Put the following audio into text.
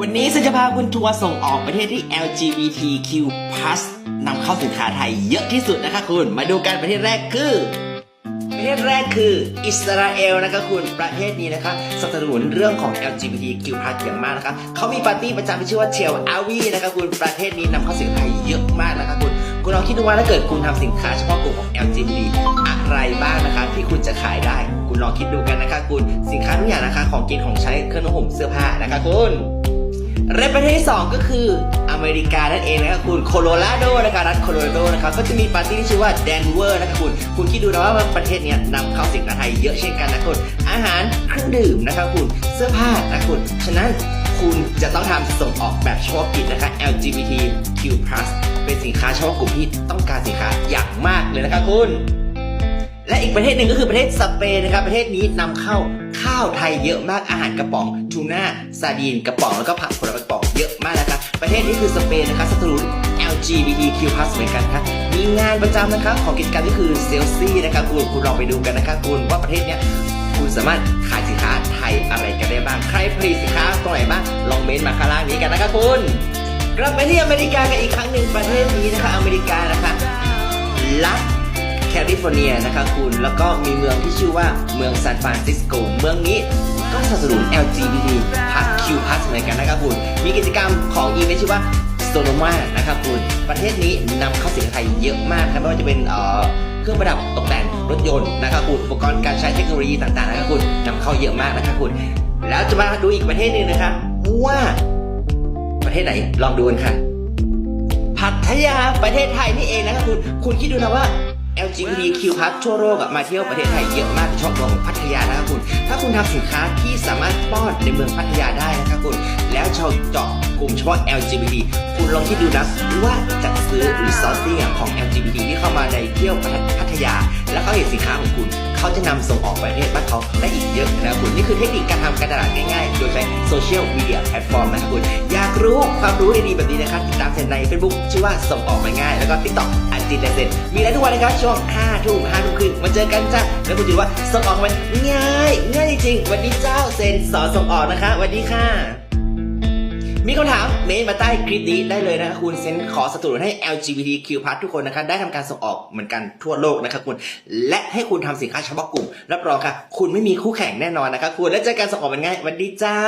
วันนี้ฉันจะพาคุณทัวร์ส่งออกประเทศที่ LGBTQ+ นำเข้าสินค้าไทยเยอะที่สุดนะคะคุณ มาดูกันประเทศแรกคือ ประเทศแรกคืออิสราเอลนะคะคุณประเทศนี้นะคะสนับสนุนเรื่องของ LGBTQ+ อย่างมากนะคะเขามีปาร์ตี้ประจำที่ชื่อว่าเชลอาวีนะคะคุณประเทศนี้นำเข้าสินค้าไทยเยอะมากนะคะคุณคุณลองคิดดูว่าถ้าเกิดคุณทำสินค้าเฉพาะกลุ่มของ LGBT อะไรบ้างนะคะ ที่คุณจะขายได้ คุณลองคิดดูกันนะคะคุณสินค้าทุกอย่างนะคะ ของกินของใช้เครื่องนุ่งห่มเสื้อผ้านะคะคุณ และประเทศที่สองก็คืออเมริกานั่นเองนะครับคุณโคโลราโดนะคะรัฐโคโลราโดนะครับก็จะมีปาร์ตี้ที่ชื่อว่าแดนเวอร์นะครับคุณคุณคิดดูนะว่าประเทศนี้นำเข้าสินค้าไทยเยอะเช่นกันนะคุณอาหารเครื่องดื่มนะครับคุณเสื้อผ้านะคุณฉะนั้นคุณจะต้องทำส่งออกแบบเฉพาะกิจนะคะ LGBTQ+ เป็นสินค้าเฉพาะกลุ่มที่ต้องการสินค้าอย่างมากเลยนะคะคุณ และอีกประเทศหนึ่งก็คือประเทศสเปนนะครับประเทศนี้นำเข้าข้าวไทยเยอะมากอาหารกระป๋อง ทูน่าซาดีนกระป๋องแล้วก็ผักผลไม้กระป๋องเยอะมากนะครับประเทศนี้คือสเปนนะครับสนับสนุน LGBTQ+ เหมือนกันครับมีงานประจำนะครับของกิจกรรมก็คือเซลซี่นะครับคุณคุณลองไปดูกันนะครับคุณว่าประเทศเนี้ยคุณสามารถขายสินค้าไทยอะไรกันได้บ้าง ใครผลิตสินค้าตรงไหนบ้างลองเมนมาข้างล่างนี้กันนะครับคุณกลับไปที่อเมริกากันอีกครั้งหนึ่งประเทศนี้นะคะ อเมริกานะคะรัฐแคลิฟอร์เนียนะคะคุณแล้วก็มีเมืองที่ชื่อว่าเมืองซานฟรานซิสโก เมืองนี้ ก็สนับสนุน LGBT Q+ เหมือนกันนะครับคุณ มีกิจกรรมของอีเวนต์ชื่อว่า Sonoma นะครับคุณ ประเทศนี้นำเข้าสินค้าไทยเยอะมากครับไม่ว่าจะเป็นเอ่อเครื่องประดับตกแต่งรถยนต์นะครับคุณ อุปกรณ์การใช้เทคโนโลยีต่างๆนะครับคุณนำเข้าเยอะมากนะครับคุณ แล้วจะมาดูอีกประเทศหนึ่งนะครับว่า ประเทศไหนลองดูกันค่ะพัทยาประเทศไทยนี่เองนะครับคุณ คุณคิดดูนะว่า LGBTQ+ ทั่วโลกอะมาเที่ยวประเทศไทยเยอะมากโดยเฉพาะเมืองพัทยานะครับคุณ ถ้าคุณทำสินค้าที่สามารถป้อนในเมืองพัทยาได้นะครับคุณ ลุ่มเฉพาะ LGBT คุณลองคิดดูนะว่าจะซื้อหรือซอร์ซิ่งของ LGBT ที่เข้ามาในเที่ยวพัทยา แล้วเขาเห็นสินค้าของคุณ เขาจะนำส่งออกไปประเทศบ้านเขาได้อีกเยอะนะคุณ นี่คือเทคนิคการทำการตลาดง่ายๆ โดยใช้โซเชียลมีเดียแพลตฟอร์มนะครับคุณ อยากรู้ความรู้ดีๆแบบนี้นะครับติดตามเซนใน Facebook ชื่อว่าส่งออกมาง่าย แล้วก็ TikTok อันจินเดเซนมีอะไรทุกวันนะครับช่วง5ทุ่ม5ทุ่มครึ่งมาเจอกันจ้าแล้วคุณถือว่าส่งออกมันง่าย ง่ายจริงวันนี้เจ้าเซนสอนส่งออกนะคะวันนี้ค่ะ มีคำถามเมนมาใต้คลิปนี้ได้เลยนะครับคุณเซนขอสนับสนุนให้ LGBTQ+ ทุกคนนะครับได้ทำการส่งออกเหมือนกันทั่วโลกนะครับคุณ และให้คุณทำสินค้าเฉพาะกลุ่มรับรองค่ะ คุณไม่มีคู่แข่งแน่นอนนะครับคุณและเจอกันส่งออกมันง่ายวันดีเจ้า